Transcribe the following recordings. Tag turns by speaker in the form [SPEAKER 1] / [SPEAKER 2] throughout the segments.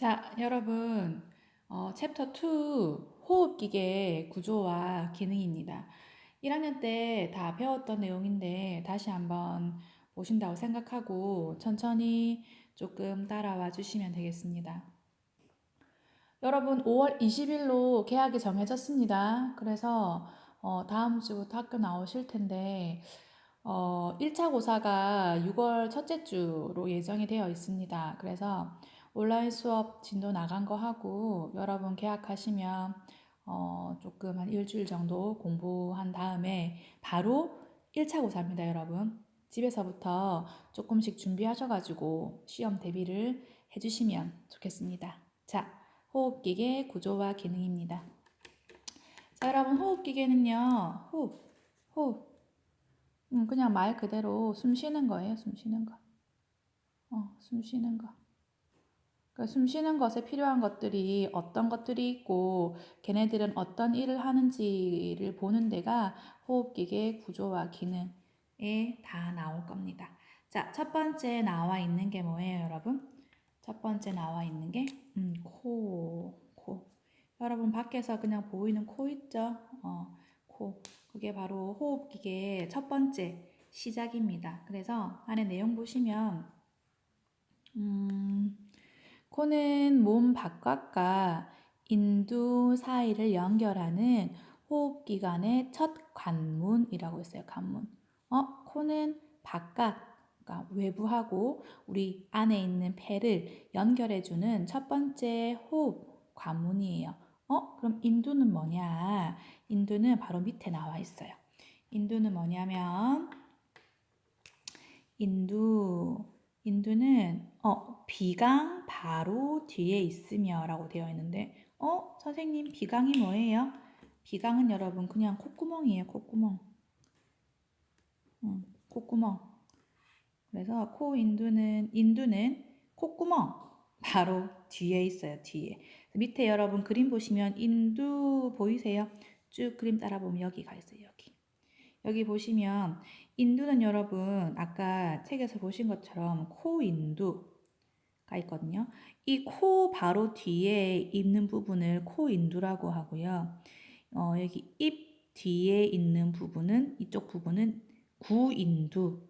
[SPEAKER 1] 자, 여러분, 어, 챕터 2 호흡기계 구조와 기능입니다. 1학년 때 다 배웠던 내용인데 다시 한번 보신다고 생각하고 천천히 조금 따라와 주시면 되겠습니다. 여러분, 5월 20일로 개학이 정해졌습니다. 그래서 어, 다음 주부터 학교 나오실 텐데 어, 1차 고사가 6월 첫째 주로 예정이 되어 있습니다. 그래서 온라인 수업 진도 나간 거 하고 여러분 계약하시면 어, 조금 한 일주일 정도 공부한 다음에 바로 1차 고사입니다, 여러분. 집에서부터 조금씩 준비하셔가지고 시험 대비를 해주시면 좋겠습니다. 자, 호흡기계 구조와 기능입니다. 자, 여러분, 호흡기계는요, 호흡, 호흡. 음, 그냥 말 그대로 숨 쉬는 거예요, 숨 쉬는 거. 어, 숨 쉬는 거. 그러니까 숨 쉬는 것에 필요한 것들이 어떤 것들이 있고 걔네들은 어떤 일을 하는지를 보는 데가 호흡기계 구조와 기능에 다 나올 겁니다. 자, 첫 번째 나와 있는 게 뭐예요, 여러분? 첫 번째 나와 있는 게 음, 코, 코. 여러분 밖에서 그냥 보이는 코 있죠? 어, 코. 그게 바로 호흡기계의 첫 번째 시작입니다. 그래서 안에 내용 보시면 음, 코는 몸 바깥과 인두 사이를 연결하는 호흡기관의 첫 관문이라고 했어요. 관문. 어, 코는 바깥, 그러니까 외부하고 우리 안에 있는 폐를 연결해주는 첫 번째 호흡 관문이에요. 어, 그럼 인두는 뭐냐? 인두는 바로 밑에 나와 있어요. 인두는 뭐냐면 인두 인두는 어, 비강 바로 뒤에 있으며라고 되어 있는데 어, 선생님 비강이 뭐예요? 비강은 여러분 그냥 콧구멍이에요. 콧구멍. 음, 콧구멍. 그래서 코 인두는 인두는 콧구멍 바로 뒤에 있어요. 뒤에. 밑에 여러분 그림 보시면 인두 보이세요? 쭉 그림 따라 보면 여기 가 있어요. 여기. 보시면 인두는 여러분 아까 책에서 보신 것처럼 코인두가 있거든요. 이 코 바로 뒤에 있는 부분을 코인두라고 하고요. 어, 여기 입 뒤에 있는 부분은 이쪽 부분은 구인두,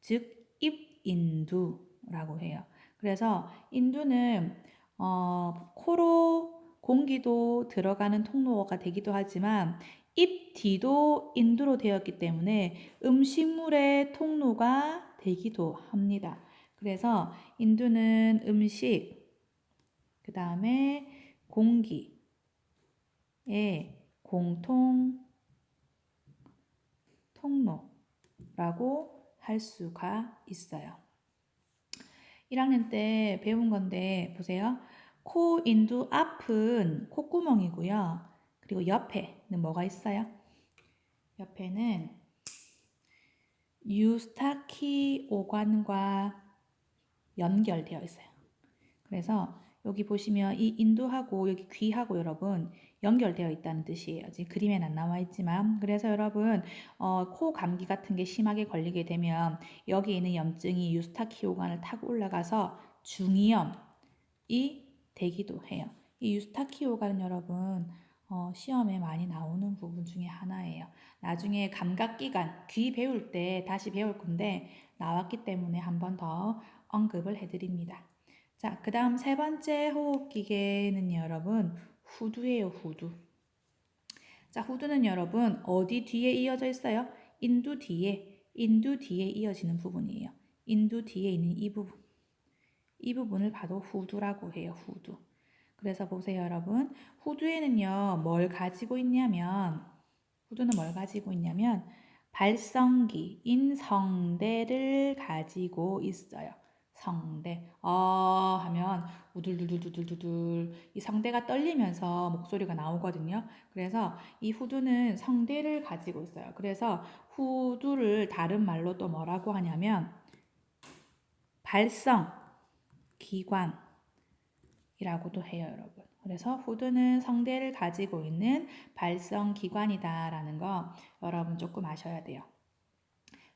[SPEAKER 1] 즉 입인두라고 해요. 그래서 인두는 어, 코로 공기도 들어가는 통로가 되기도 하지만 입 뒤도 인두로 되었기 때문에 음식물의 통로가 되기도 합니다. 그래서 인두는 음식, 그 다음에 공기의 공통 통로라고 할 수가 있어요. 1학년 때 배운 건데 보세요. 코 인두 앞은 콧구멍이고요. 그리고 옆에는 뭐가 있어요? 옆에는 유스타키 오관과 연결되어 있어요. 그래서 여기 보시면 이 인두하고 여기 귀하고 여러분 연결되어 있다는 뜻이에요. 지금 그림엔 안 나와 있지만 그래서 여러분 어, 코 감기 같은 게 심하게 걸리게 되면 여기 있는 염증이 유스타키 오관을 타고 올라가서 중이염이 되기도 해요. 이 유스타키 오관은 여러분 어, 시험에 많이 나오는 부분 중에 하나예요. 나중에 감각기관, 귀 배울 때 다시 배울 건데 나왔기 때문에 한 번 더 언급을 해드립니다. 자, 그 다음 세 번째 호흡기계는 여러분 후두예요, 후두. 자, 후두는 여러분 어디 뒤에 이어져 있어요? 인두 뒤에, 인두 뒤에 이어지는 부분이에요. 인두 뒤에 있는 이 부분. 이 부분을 봐도 후두라고 해요, 후두. 그래서 보세요, 여러분. 후두에는요, 뭘 가지고 있냐면, 후두는 뭘 가지고 있냐면, 발성기인 성대를 가지고 있어요. 성대. 어 하면 우둘둘둘둘둘둘 이 성대가 떨리면서 목소리가 나오거든요. 그래서 이 후두는 성대를 가지고 있어요. 그래서 후두를 다른 말로 또 뭐라고 하냐면 발성 기관 이라고도 해요, 여러분. 그래서 후두는 성대를 가지고 있는 발성 기관이다라는 거 여러분 조금 아셔야 돼요.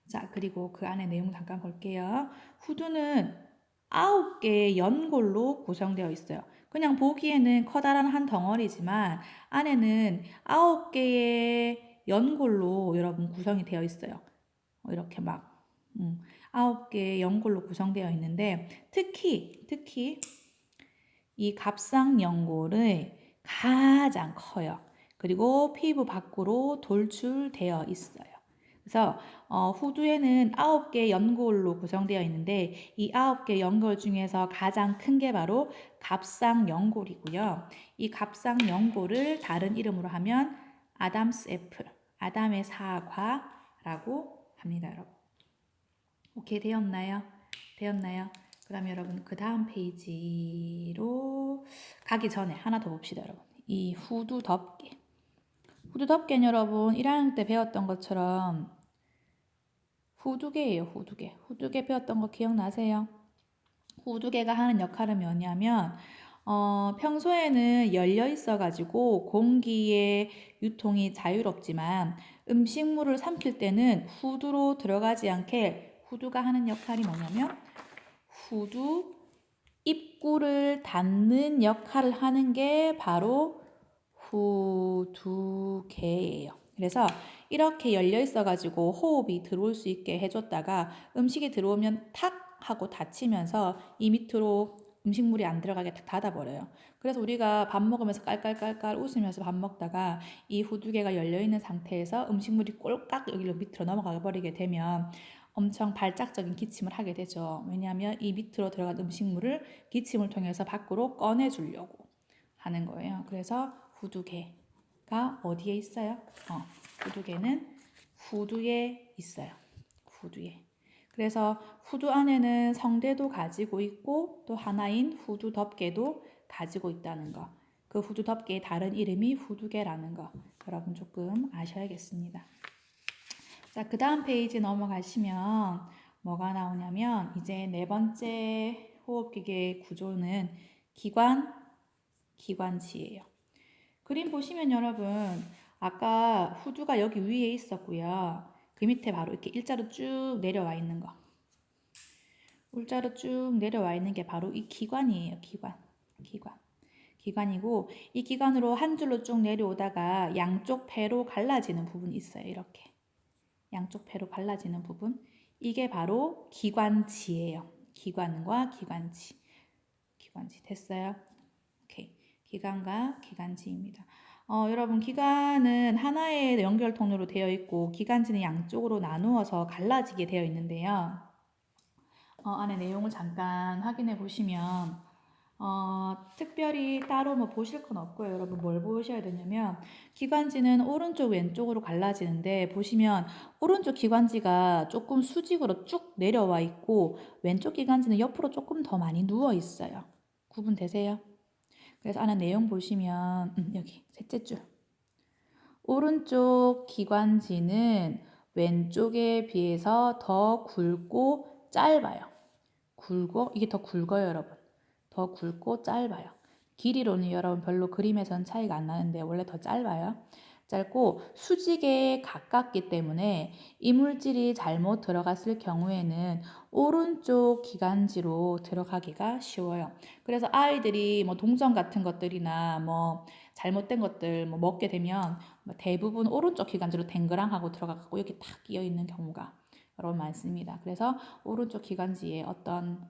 [SPEAKER 1] 자, 그리고 그 안에 내용 잠깐 볼게요. 후두는 아홉 개의 연골로 구성되어 있어요. 그냥 보기에는 커다란 한 덩어리지만 안에는 아홉 개의 연골로 여러분 구성이 되어 있어요. 어, 이렇게 막 음, 아홉 개의 연골로 구성되어 있는데 특히 특히 이 갑상연골은 가장 커요. 그리고 피부 밖으로 돌출되어 있어요. 그래서 어, 후두에는 아홉 개 연골로 구성되어 있는데 이 아홉 개 연골 중에서 가장 큰 게 바로 갑상연골이고요. 이 갑상연골을 다른 이름으로 하면 아담스 애플, 아담의 사과라고 합니다, 여러분. 오케이 되었나요? 되었나요? 그 다음 여러분 그 다음 페이지로 가기 전에 하나 더 봅시다, 여러분. 이 후두 덮개. 후두 덮개는 여러분 1학년 때 배웠던 것처럼 후두개예요, 후두개. 후두개 배웠던 거 기억나세요? 후두개가 하는 역할은 뭐냐면 어, 평소에는 열려 있어가지고 공기의 유통이 자유롭지만 음식물을 삼킬 때는 후두로 들어가지 않게 후두가 하는 역할이 뭐냐면 후두 입구를 닫는 역할을 하는 게 바로 후두개예요. 그래서 이렇게 열려 있어가지고 호흡이 들어올 수 있게 해줬다가 음식이 들어오면 탁 하고 닫히면서 이 밑으로 음식물이 안 들어가게 탁 닫아버려요. 그래서 우리가 밥 먹으면서 깔깔깔깔 웃으면서 밥 먹다가 이 후두개가 열려 있는 상태에서 음식물이 꼴깍 여기로 밑으로 넘어가 버리게 되면 엄청 발작적인 기침을 하게 되죠. 왜냐하면 이 밑으로 들어간 음식물을 기침을 통해서 밖으로 꺼내주려고 하는 거예요. 그래서 후두개가 어디에 있어요? 어, 후두개는 후두에 있어요. 후두에. 그래서 후두 안에는 성대도 가지고 있고 또 하나인 후두 덮개도 가지고 있다는 거. 그 후두 덮개의 다른 이름이 후두개라는 거. 여러분 조금 아셔야겠습니다. 자, 그 다음 페이지 넘어가시면 뭐가 나오냐면 이제 네 번째 호흡기계 구조는 기관, 기관지예요. 그림 보시면 여러분 아까 후두가 여기 위에 있었고요. 그 밑에 바로 이렇게 일자로 쭉 내려와 있는 거. 일자로 쭉 내려와 있는 게 바로 이 기관이에요. 기관. 기관. 기관이고 이 기관으로 한 줄로 쭉 내려오다가 양쪽 배로 갈라지는 부분이 있어요. 이렇게. 양쪽 배로 갈라지는 부분. 이게 바로 기관지예요. 기관과 기관지. 기관지 됐어요? 오케이. 기관과 기관지입니다. 어, 여러분 기관은 하나의 연결 통로로 되어 있고 기관지는 양쪽으로 나누어서 갈라지게 되어 있는데요. 어, 안에 내용을 잠깐 확인해 보시면 어, 특별히 따로 뭐 보실 건 없고요. 여러분 뭘 보셔야 되냐면 기관지는 오른쪽 왼쪽으로 갈라지는데 보시면 오른쪽 기관지가 조금 수직으로 쭉 내려와 있고 왼쪽 기관지는 옆으로 조금 더 많이 누워 있어요. 구분되세요? 그래서 안에 내용 보시면 음, 여기 셋째 줄 오른쪽 기관지는 왼쪽에 비해서 더 굵고 짧아요. 굵고 이게 더 굵어요, 여러분. 더 굵고 짧아요. 길이로는 여러분 별로 그림에선 차이가 안 나는데 원래 더 짧아요. 짧고 수직에 가깝기 때문에 이물질이 잘못 들어갔을 경우에는 오른쪽 기관지로 들어가기가 쉬워요. 그래서 아이들이 뭐 동전 같은 것들이나 뭐 잘못된 것들 뭐 먹게 되면 뭐 대부분 오른쪽 기관지로 댕그랑하고 들어가고 이렇게 탁 끼어 있는 경우가 여러 많습니다. 그래서 오른쪽 기관지에 어떤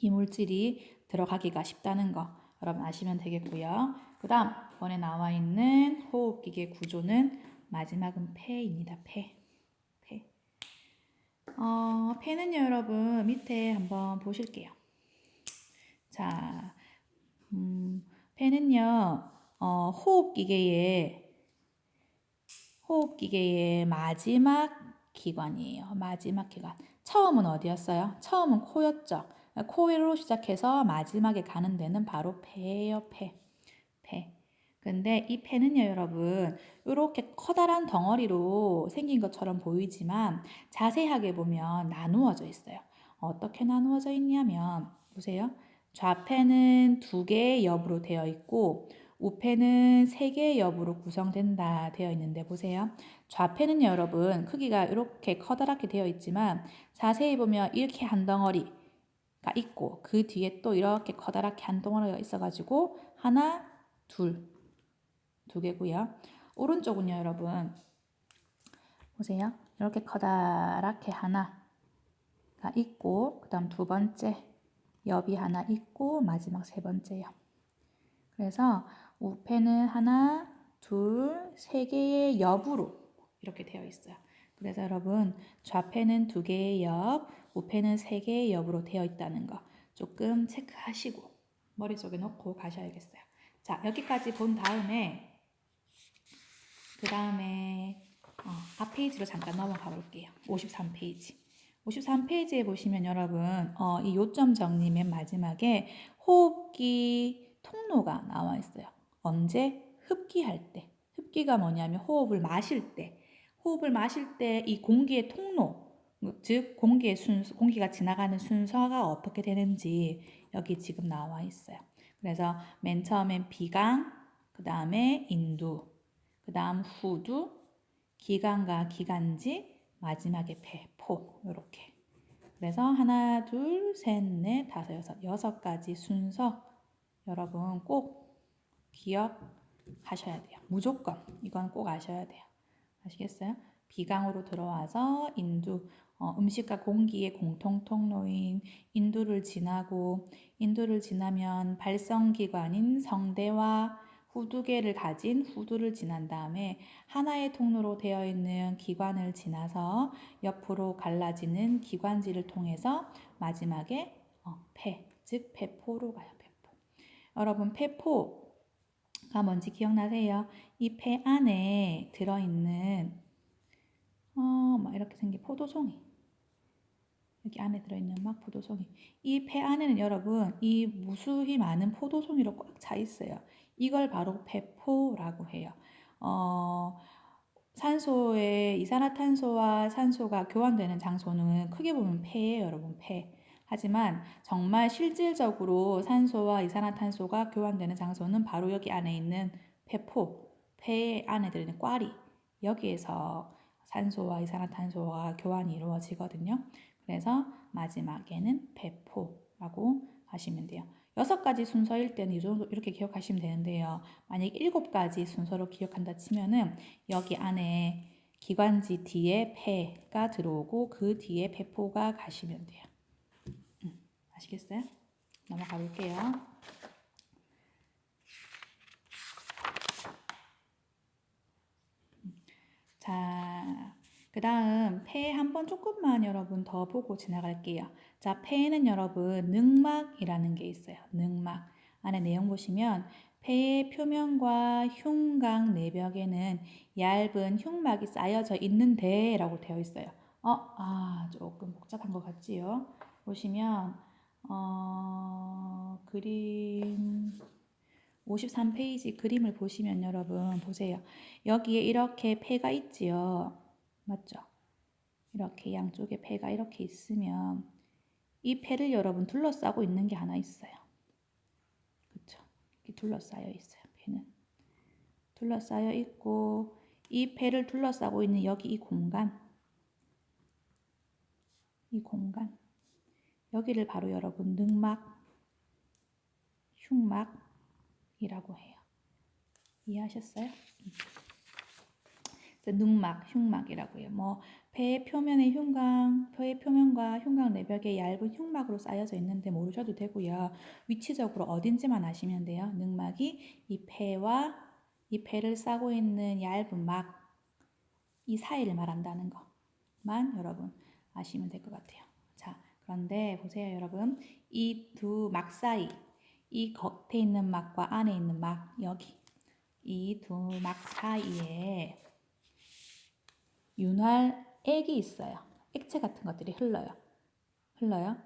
[SPEAKER 1] 이물질이 들어가기가 쉽다는 거 여러분 아시면 되겠고요. 그 다음 번에 나와 있는 호흡기계 구조는 마지막은 폐입니다. 폐. 폐. 어, 폐는요, 여러분, 밑에 한번 보실게요. 자, 음, 폐는요, 어, 호흡기계의, 호흡기계의 마지막 기관이에요. 마지막 기관. 처음은 어디였어요? 처음은 코였죠. 코로 시작해서 마지막에 가는 데는 바로 폐예요, 폐. 폐. 근데 이 폐는요, 여러분, 이렇게 커다란 덩어리로 생긴 것처럼 보이지만 자세하게 보면 나누어져 있어요. 어떻게 나누어져 있냐면, 보세요. 좌폐는 두 개의 엽으로 되어 있고, 우폐는 세 개의 엽으로 구성된다 되어 있는데 보세요. 좌폐는 여러분 크기가 이렇게 커다랗게 되어 있지만 자세히 보면 이렇게 한 덩어리 있고 그 뒤에 또 이렇게 커다랗게 한 덩어리가 있어가지고 하나, 둘, 두 개고요. 오른쪽은요, 여러분. 보세요. 이렇게 커다랗게 하나가 있고 그 다음 두 번째 옆이 하나 있고 마지막 세 번째요. 그래서 우페는 하나, 둘, 세 개의 옆으로 이렇게 되어 있어요. 그래서 여러분 좌패는 두 개의 옆, 우패는 세 개의 옆으로 되어 있다는 거 조금 체크하시고 머릿속에 넣고 가셔야겠어요. 자 여기까지 본 다음에 그 다음에 어, 앞 페이지로 잠깐 넘어가 볼게요. 53페이지. 53페이지에 보시면 여러분 어, 이 요점 정리 맨 마지막에 호흡기 통로가 나와 있어요. 언제? 흡기할 때. 흡기가 뭐냐면 호흡을 마실 때. 호흡을 마실 때 이 공기의 통로, 즉 공기의 순서, 공기가 지나가는 순서가 어떻게 되는지 여기 지금 나와 있어요. 그래서 맨 처음엔 비강, 그 다음에 인두, 그 다음 후두, 기관과 기관지, 마지막에 배포 이렇게. 그래서 하나, 둘, 셋, 넷, 다섯, 여섯, 여섯 가지 순서 여러분 꼭 기억하셔야 돼요. 무조건 이건 꼭 아셔야 돼요. 아시겠어요? 비강으로 들어와서 인두 어, 음식과 공기의 공통 통로인 인두를 지나고 인두를 지나면 발성기관인 성대와 후두개를 가진 후두를 지난 다음에 하나의 통로로 되어 있는 기관을 지나서 옆으로 갈라지는 기관지를 통해서 마지막에 어, 폐, 즉 폐포로 가요. 폐포. 여러분 폐포가 뭔지 기억나세요? 이 폐 안에 들어있는 어, 막 이렇게 생긴 포도송이. 여기 안에 들어있는 막 포도송이. 이 폐 안에는 여러분 이 무수히 많은 포도송이로 꽉 차 있어요. 이걸 바로 배포라고 해요. 어, 산소의 이산화탄소와 산소가 교환되는 장소는 크게 보면 폐예요, 여러분. 폐. 하지만 정말 실질적으로 산소와 이산화탄소가 교환되는 장소는 바로 여기 안에 있는 폐포, 폐 안에 들어있는 꽈리. 여기에서 산소와 이산화탄소가 교환이 이루어지거든요. 그래서 마지막에는 배포라고 하시면 돼요. 여섯 가지 순서일 때는 이 정도 이렇게 기억하시면 되는데요. 만약 일곱 가지 순서로 기억한다 치면은 여기 안에 기관지 뒤에 폐가 들어오고 그 뒤에 배포가 가시면 돼요. 음, 아시겠어요? 넘어가 볼게요. 자, 그 다음 폐 한 번 조금만 여러분 더 보고 지나갈게요. 자, 폐에는 여러분 늑막이라는 게 있어요. 늑막. 안에 내용 보시면 폐의 표면과 흉곽 내벽에는 얇은 흉막이 쌓여져 있는데 라고 되어 있어요. 어, 아, 조금 복잡한 것 같지요? 보시면 어, 그림 53페이지 그림을 보시면 여러분 보세요. 여기에 이렇게 폐가 있지요. 맞죠? 이렇게 양쪽에 폐가 이렇게 있으면 이 폐를 여러분 둘러싸고 있는 게 하나 있어요. 그렇죠? 이렇게 둘러싸여 있어요. 폐는 둘러싸여 있고 이 폐를 둘러싸고 있는 여기 이 공간 이 공간 여기를 바로 여러분 늑막 흉막 이라고 해요. 이해하셨어요? 늑막, 흉막이라고 해요. 뭐 폐의 표면의 흉곽, 폐의 표면과 흉곽 내벽에 얇은 흉막으로 쌓여져 있는데 모르셔도 되고요. 위치적으로 어딘지만 아시면 돼요. 늑막이 이 폐와 이 폐를 싸고 있는 얇은 막, 이 사이를 말한다는 것만 여러분 아시면 될 것 같아요. 자, 그런데 보세요, 여러분. 이 두 막 사이, 이 겉에 있는 막과 안에 있는 막, 여기. 이 두 막 사이에 윤활 액이 있어요. 액체 같은 것들이 흘러요. 흘러요.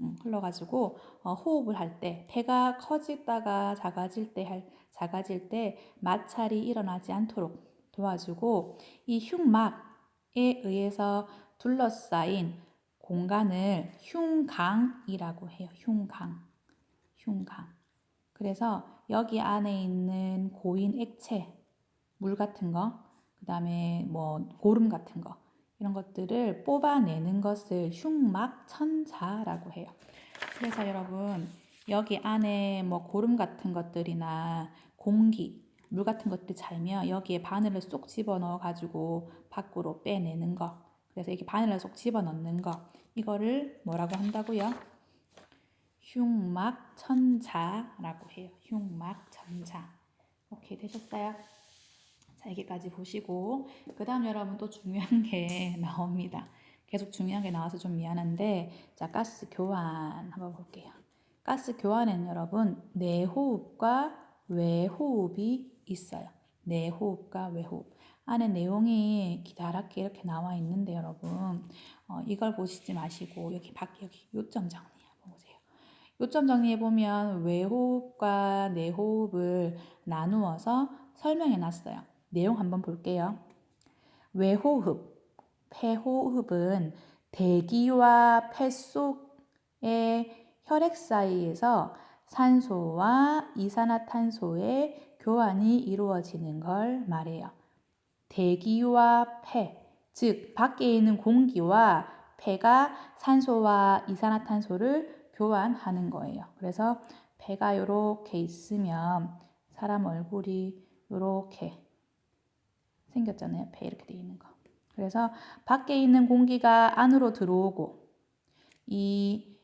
[SPEAKER 1] 음, 흘러가지고 어, 호흡을 할때 폐가 커지다가 작아질 때 할, 작아질 때 마찰이 일어나지 않도록 도와주고 이 흉막에 의해서 둘러싸인 공간을 흉강이라고 해요. 흉강. 흉강. 그래서 여기 안에 있는 고인 액체, 물 같은 거, 그 다음에 뭐 고름 같은 거 이런 것들을 뽑아내는 것을 흉막 천자라고 해요. 그래서 여러분 여기 안에 뭐 고름 같은 것들이나 공기, 물 같은 것들이 차면 여기에 바늘을 쏙 집어넣어 가지고 밖으로 빼내는 거. 그래서 이렇게 바늘을 쏙 집어넣는 거. 이거를 뭐라고 한다고요? 흉막천자라고 해요. 흉막천자. 오케이 되셨어요? 자 여기까지 보시고 그 다음 여러분 또 중요한 게 나옵니다. 계속 중요한 게 나와서 좀 미안한데 자 가스 교환 한번 볼게요. 가스 교환에는 여러분 내호흡과 외호흡이 있어요. 내호흡과 외호흡. 안에 내용이 기다랗게 이렇게 나와 있는데 여러분 어, 이걸 보시지 마시고 여기 밖 여기 요점 정리. 요점 정리해 보면 외호흡과 내호흡을 나누어서 설명해 놨어요. 내용 한번 볼게요. 외호흡, 폐호흡은 대기와 폐 속의 혈액 사이에서 산소와 이산화탄소의 교환이 이루어지는 걸 말해요. 대기와 폐, 즉 밖에 있는 공기와 폐가 산소와 이산화탄소를 교환하는 거예요. 그래서 폐가 이렇게 있으면 사람 얼굴이 이렇게 생겼잖아요. 폐 이렇게 돼 있는 거. 그래서 밖에 있는 공기가 안으로 들어오고 이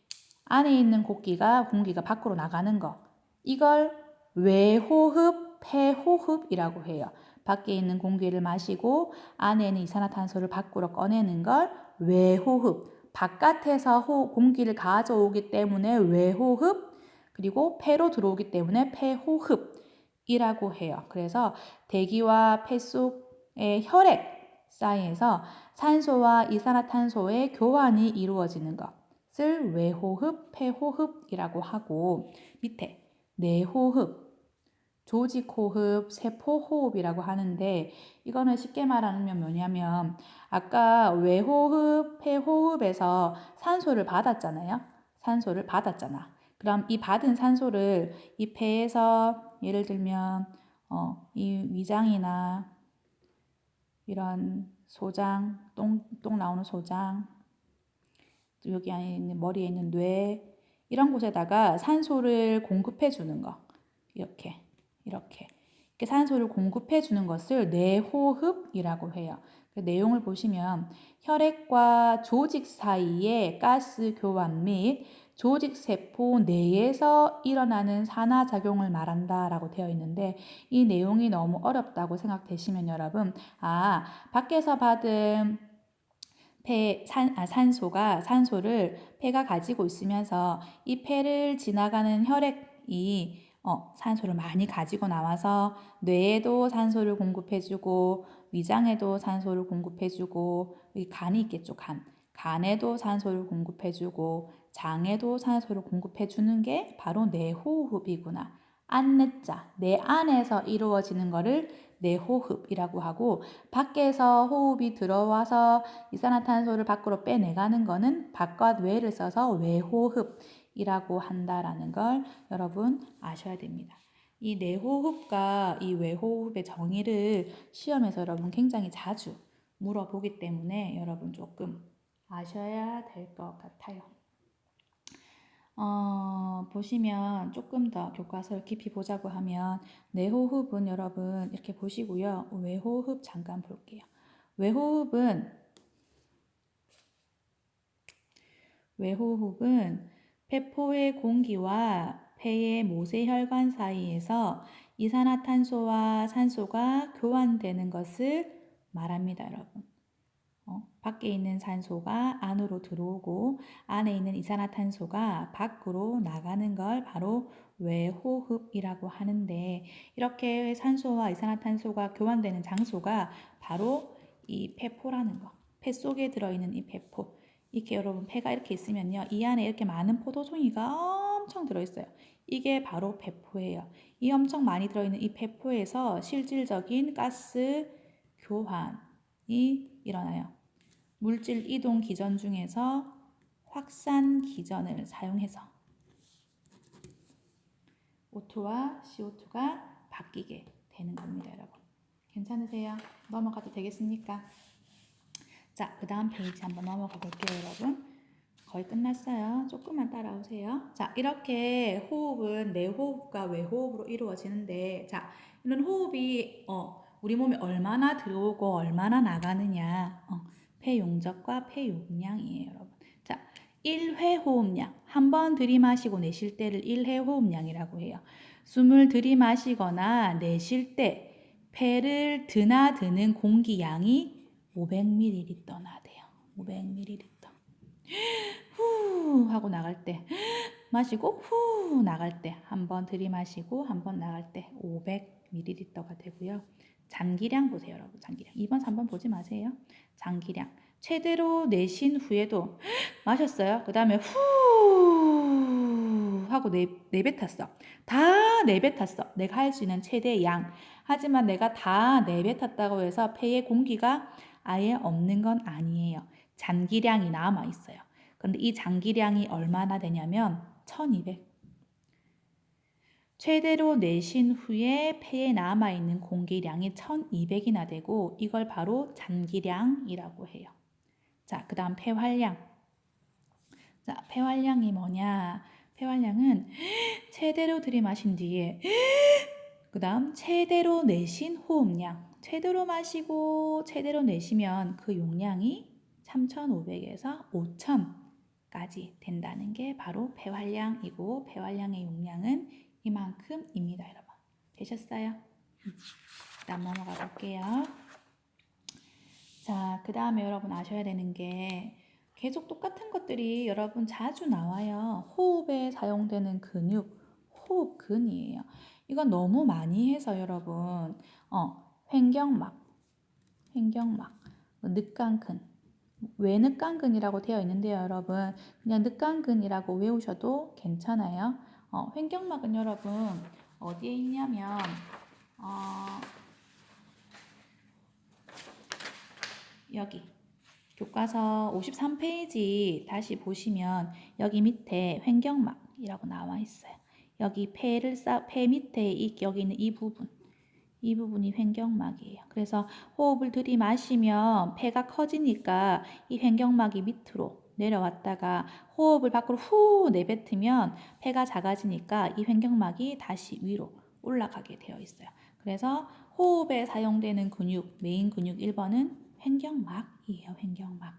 [SPEAKER 1] 안에 있는 공기가 공기가 밖으로 나가는 거. 이걸 외호흡, 폐호흡이라고 해요. 밖에 있는 공기를 마시고 안에 있는 이산화탄소를 밖으로 꺼내는 걸 외호흡. 바깥에서 호, 공기를 가져오기 때문에 외호흡. 그리고 폐로 들어오기 때문에 폐호흡이라고 해요. 그래서 대기와 폐 속의 혈액 사이에서 산소와 이산화탄소의 교환이 이루어지는 것을 외호흡, 폐호흡이라고 하고 밑에 내호흡, 조직호흡, 세포호흡이라고 하는데 이거는 쉽게 말하면 뭐냐면 아까 외호흡, 폐호흡에서 산소를 받았잖아요. 산소를 받았잖아. 그럼 이 받은 산소를 이 폐에서 예를 들면 어, 이 위장이나 이런 소장, 똥, 똥 나오는 소장, 여기 안에 있는 머리에 있는 뇌 이런 곳에다가 산소를 공급해 주는 거 이렇게 이렇게 이렇게 산소를 공급해 주는 것을 내호흡이라고 해요. 그 내용을 보시면 혈액과 조직 사이에 가스 교환 및 조직 세포 내에서 일어나는 산화 작용을 말한다라고 되어 있는데 이 내용이 너무 어렵다고 생각되시면 여러분 아 밖에서 받은 폐 산, 아, 산소가 산소를 폐가 가지고 있으면서 이 폐를 지나가는 혈액이 어, 산소를 많이 가지고 나와서 뇌에도 산소를 공급해주고 위장에도 산소를 공급해주고 간이 있겠죠 간. 간에도 산소를 공급해주고 장에도 산소를 공급해주는 게 바로 내호흡이구나. 안내자 내 안에서 이루어지는 거를 내 호흡이라고 하고 밖에서 호흡이 들어와서 이산화탄소를 밖으로 빼내가는 거는 바깥 외를 써서 외호흡 이라고 한다라는 걸 여러분 아셔야 됩니다. 이 내호흡과 이 외호흡의 정의를 시험에서 여러분 굉장히 자주 물어보기 때문에 여러분 조금 아셔야 될 것 같아요. 어, 보시면 조금 더 교과서를 깊이 보자고 하면 내호흡은 여러분 이렇게 보시고요. 외호흡 잠깐 볼게요. 외호흡은 외호흡은 폐포의 공기와 폐의 모세혈관 사이에서 이산화탄소와 산소가 교환되는 것을 말합니다, 여러분. 어, 밖에 있는 산소가 안으로 들어오고 안에 있는 이산화탄소가 밖으로 나가는 걸 바로 외호흡이라고 하는데 이렇게 산소와 이산화탄소가 교환되는 장소가 바로 이 폐포라는 거. 폐 속에 들어있는 이 폐포. 이렇게 여러분 폐가 이렇게 있으면요. 이 안에 이렇게 많은 포도송이가 엄청 들어있어요. 이게 바로 폐포예요. 이 엄청 많이 들어있는 이 폐포에서 실질적인 가스 교환이 일어나요. 물질 이동 기전 중에서 확산 기전을 사용해서 O2와 CO2가 바뀌게 되는 겁니다, 여러분. 괜찮으세요? 넘어가도 되겠습니까? 자, 그 다음 페이지 한번 넘어가 볼게요, 여러분. 거의 끝났어요. 조금만 따라오세요. 자, 이렇게 호흡은 내호흡과 외호흡으로 이루어지는데, 자, 이런 호흡이 어, 우리 몸에 얼마나 들어오고 얼마나 나가느냐, 어, 폐 용적과 폐 용량이에요, 여러분. 자, 1회 호흡량. 한 번 들이마시고 내쉴 때를 1회 호흡량이라고 해요. 숨을 들이마시거나 내쉴 때 폐를 드나드는 공기 양이 500ml나 돼요. 500ml. 후 하고 나갈 때 마시고 후 나갈 때 한 번 들이마시고 한 번 나갈 때 500ml가 되고요. 장기량 보세요, 여러분. 장기량. 2번, 3번 보지 마세요. 장기량. 최대로 내쉰 후에도 마셨어요. 그 다음에 후 하고 내, 내뱉었어. 다 내뱉었어. 내가 할 수 있는 최대 양. 하지만 내가 다 내뱉었다고 해서 폐에 공기가 아예 없는 건 아니에요. 잔기량이 남아 있어요. 그런데 이 잔기량이 얼마나 되냐면 1200. 최대로 내신 후에 폐에 남아 있는 공기량이 1200이나 되고 이걸 바로 잔기량이라고 해요. 자, 그다음 폐활량. 자, 폐활량이 뭐냐? 폐활량은 최대로 들이마신 뒤에 그 다음 최대로 내신 호흡량. 최대로 마시고 최대로 내쉬면 그 용량이 3,500에서 5,000까지 된다는 게 바로 폐활량이고 폐활량의 용량은 이만큼입니다, 여러분. 되셨어요? 다음 넘어가 볼게요. 자, 그 다음에 여러분 아셔야 되는 게 계속 똑같은 것들이 여러분 자주 나와요. 호흡에 사용되는 근육, 호흡근이에요. 이건 너무 많이 해서 여러분, 어, 횡경막, 횡경막, 늑간근, 외늑간근이라고 되어 있는데요, 여러분. 그냥 늑간근이라고 외우셔도 괜찮아요. 어, 횡격막은 여러분 어디에 있냐면 어, 여기 교과서 53페이지 다시 보시면 여기 밑에 횡격막이라고 나와 있어요. 여기 폐를 싸, 폐 밑에 이, 여기 있는 이 부분 이 부분이 횡격막이에요. 그래서 호흡을 들이마시면 폐가 커지니까 이 횡격막이 밑으로 내려왔다가 호흡을 밖으로 후 내뱉으면 폐가 작아지니까 이 횡격막이 다시 위로 올라가게 되어 있어요. 그래서 호흡에 사용되는 근육, 메인 근육 1번은 횡격막이에요. 횡격막.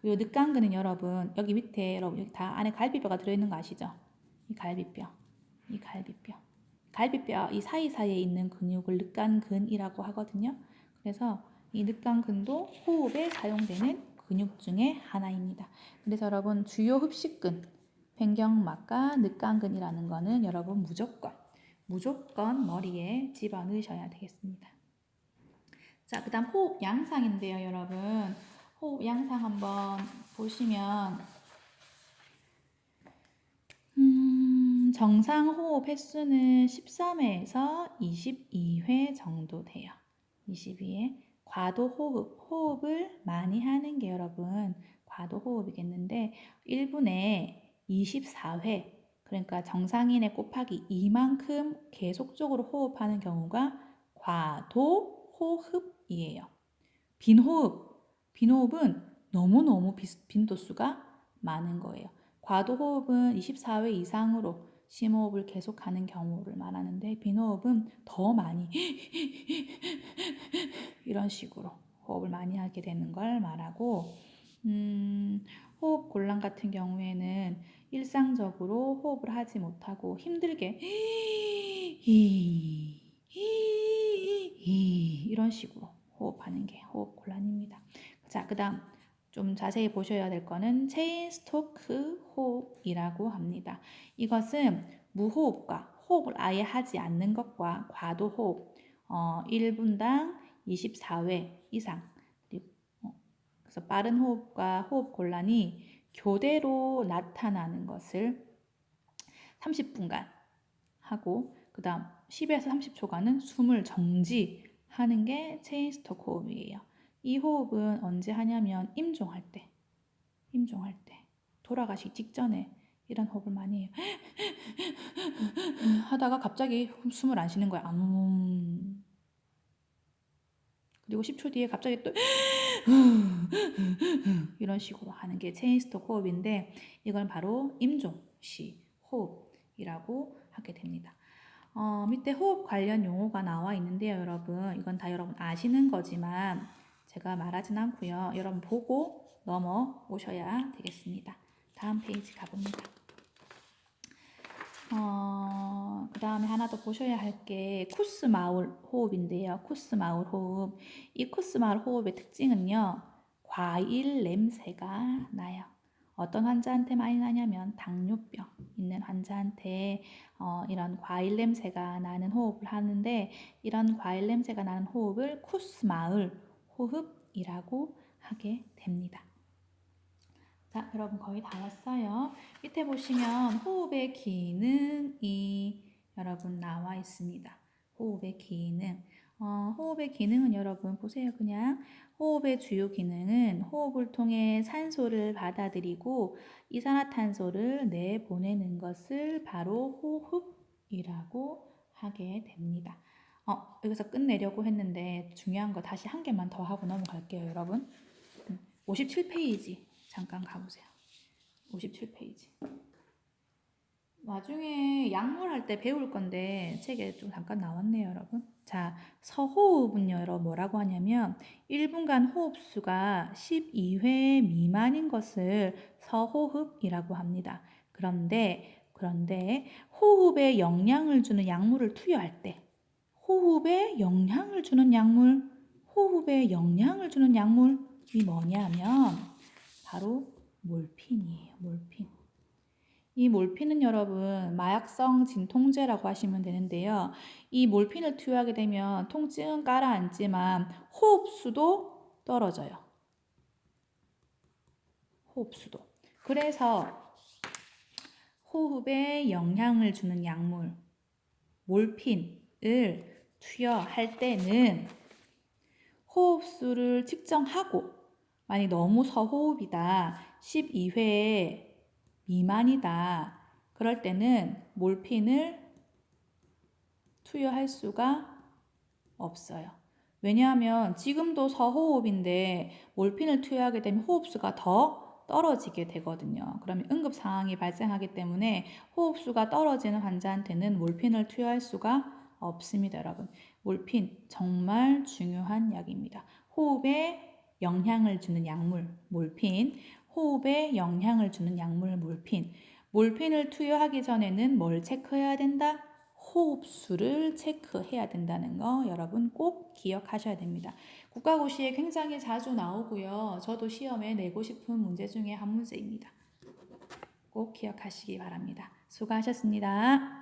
[SPEAKER 1] 그리고 늑간근은 여러분 여기 밑에 여러분 여기 다 안에 갈비뼈가 들어있는 거 아시죠? 이 갈비뼈, 이 갈비뼈. 갈비뼈 이 사이사이에 있는 근육을 늑간근이라고 하거든요. 그래서 이 늑간근도 호흡에 사용되는 근육 중에 하나입니다. 그래서 여러분 주요 흡식근 횡경막과 늑간근이라는 거는 여러분 무조건 무조건 머리에 집어 넣으셔야 되겠습니다. 자, 그다음 호흡 양상인데요, 여러분. 호흡 양상 한번 보시면 음, 정상 호흡 횟수는 13회에서 22회 정도 돼요. 22회. 과도 호흡, 호흡을 많이 하는 게 여러분 과도 호흡이겠는데 1분에 24회 그러니까 정상인의 곱하기 2만큼 계속적으로 호흡하는 경우가 과도 호흡이에요. 빈호흡, 빈호흡은 너무너무 빈도수가 많은 거예요. 과도 호흡은 24회 이상으로 심호흡을 계속하는 경우를 말하는데 빈호흡은 더 많이 이런 식으로 호흡을 많이 하게 되는 걸 말하고 음, 호흡 곤란 같은 경우에는 일상적으로 호흡을 하지 못하고 힘들게 이런 식으로 호흡하는 게 호흡 곤란입니다. 자, 그다음 좀 자세히 보셔야 될 거는 체인 스토크 호흡이라고 합니다. 이것은 무호흡과 호흡을 아예 하지 않는 것과 과도 호흡, 어, 1분당 24회 이상, 어, 그래서 빠른 호흡과 호흡 곤란이 교대로 나타나는 것을 30분간 하고 그 다음 10에서 30초간은 숨을 정지하는 게 체인 스토크 호흡이에요. 이 호흡은 언제 하냐면 임종할 때, 임종할 때, 돌아가시기 직전에 이런 호흡을 많이. 하다가 갑자기 숨을 안 쉬는 거야. 음. 그리고 10초 뒤에 갑자기 또 이런 식으로 하는 게 체인스톡 호흡인데 이건 바로 임종시 호흡이라고 하게 됩니다. 어, 밑에 호흡 관련 용어가 나와 있는데요, 여러분. 이건 다 여러분 아시는 거지만 제가 말하진 않고요. 여러분 보고 넘어오셔야 되겠습니다. 다음 페이지 가봅니다. 어, 그 다음에 하나 더 보셔야 할 게 쿠스 마울 호흡인데요. 쿠스 마울 호흡. 이 쿠스 마울 호흡의 특징은요. 과일 냄새가 나요. 어떤 환자한테 많이 나냐면 당뇨병 있는 환자한테 어, 이런 과일 냄새가 나는 호흡을 하는데 이런 과일 냄새가 나는 호흡을 쿠스 마울 호흡이라고 하게 됩니다. 자, 여러분 거의 다 왔어요. 밑에 보시면 호흡의 기능이 여러분 나와 있습니다. 호흡의 기능. 어, 호흡의 기능은 여러분 보세요. 그냥 호흡의 주요 기능은 호흡을 통해 산소를 받아들이고 이산화탄소를 내보내는 것을 바로 호흡이라고 하게 됩니다. 어, 여기서 끝내려고 했는데 중요한 거 다시 한 개만 더 하고 넘어갈게요, 여러분. 57페이지 잠깐 가보세요. 57페이지. 나중에 약물할 때 배울 건데 책에 좀 잠깐 나왔네요, 여러분. 자, 서호흡은요, 여러분 뭐라고 하냐면 1분간 호흡수가 12회 미만인 것을 서호흡이라고 합니다. 그런데 그런데 호흡에 영향을 주는 약물을 투여할 때 호흡에 영향을 주는 약물, 호흡에 영향을 주는 약물이 뭐냐면 바로 몰핀이에요. 몰핀. 이 몰핀은 여러분 마약성 진통제라고 하시면 되는데요. 이 몰핀을 투여하게 되면 통증은 가라앉지만 호흡수도 떨어져요. 호흡수도. 그래서 호흡에 영향을 주는 약물 몰핀을 투여할 때는 호흡수를 측정하고 만약 너무 서호흡이다 12회 미만이다. 그럴 때는 몰핀을 투여할 수가 없어요. 왜냐하면 지금도 서호흡인데 몰핀을 투여하게 되면 호흡수가 더 떨어지게 되거든요. 그러면 응급 상황이 발생하기 때문에 호흡수가 떨어지는 환자한테는 몰핀을 투여할 수가 없습니다, 여러분. 몰핀 정말 중요한 약입니다. 호흡에 영향을 주는 약물 몰핀. 호흡에 영향을 주는 약물 몰핀. 몰핀을 투여하기 전에는 뭘 체크해야 된다? 호흡수를 체크해야 된다는 거 여러분 꼭 기억하셔야 됩니다. 국가고시에 굉장히 자주 나오고요. 저도 시험에 내고 싶은 문제 중에 한 문제입니다. 꼭 기억하시기 바랍니다. 수고하셨습니다.